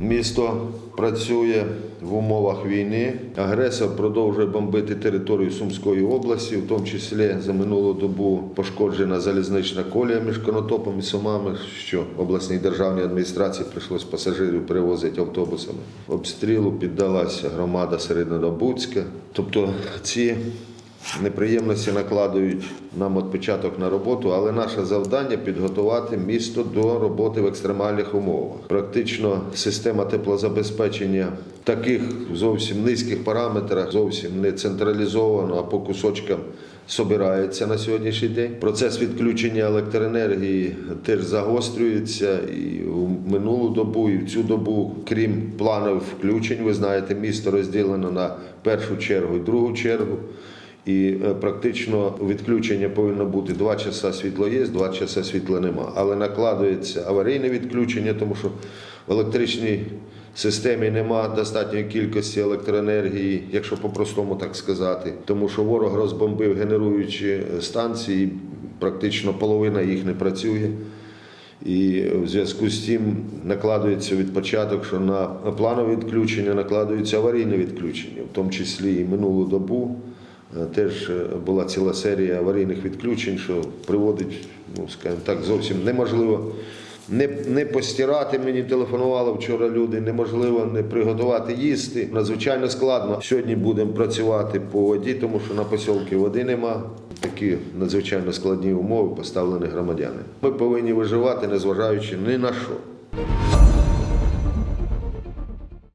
Місто працює в умовах війни. Агресор продовжує бомбити територію Сумської області, в тому числі за минулу добу пошкоджена залізнична колія між Конотопом і Сумами, що обласній державній адміністрації прийшлось пасажирів перевозити автобусами. Обстрілу піддалася громада Середнодобуцька. Тобто ці Неприємності накладують нам відпочаток на роботу, але наше завдання підготувати місто до роботи в екстремальних умовах. Практично система теплозабезпечення в таких зовсім низьких параметрах, зовсім не централізовано, а по кусочкам собирається на сьогоднішній день. Процес відключення електроенергії теж загострюється і в минулу добу, і в цю добу, крім планів включень, ви знаєте, місто розділено на першу чергу і другу чергу. І е, практично відключення повинно бути 2 часа світло є, 2 часа світла нема. Але накладується аварійне відключення, тому що в електричній системі нема достатньої кількості електроенергії, якщо по-простому так сказати. Тому що ворог розбомбив генеруючі станції, практично половина їх не працює. І в зв'язку з цим накладується відпочаток, що на планове відключення накладується аварійне відключення, в тому числі і минулу добу. Е, Теж е, була ціла серія аварійних відключень, що приводить, ну скажімо так, зовсім неможливо не, не постирати. Мені телефонували вчора люди, неможливо не приготувати їсти. Надзвичайно складно. Сьогодні будемо працювати по воді, тому що на посілки води нема. Такі надзвичайно складні умови поставлені громадяни. Ми повинні виживати, незважаючи ні на що.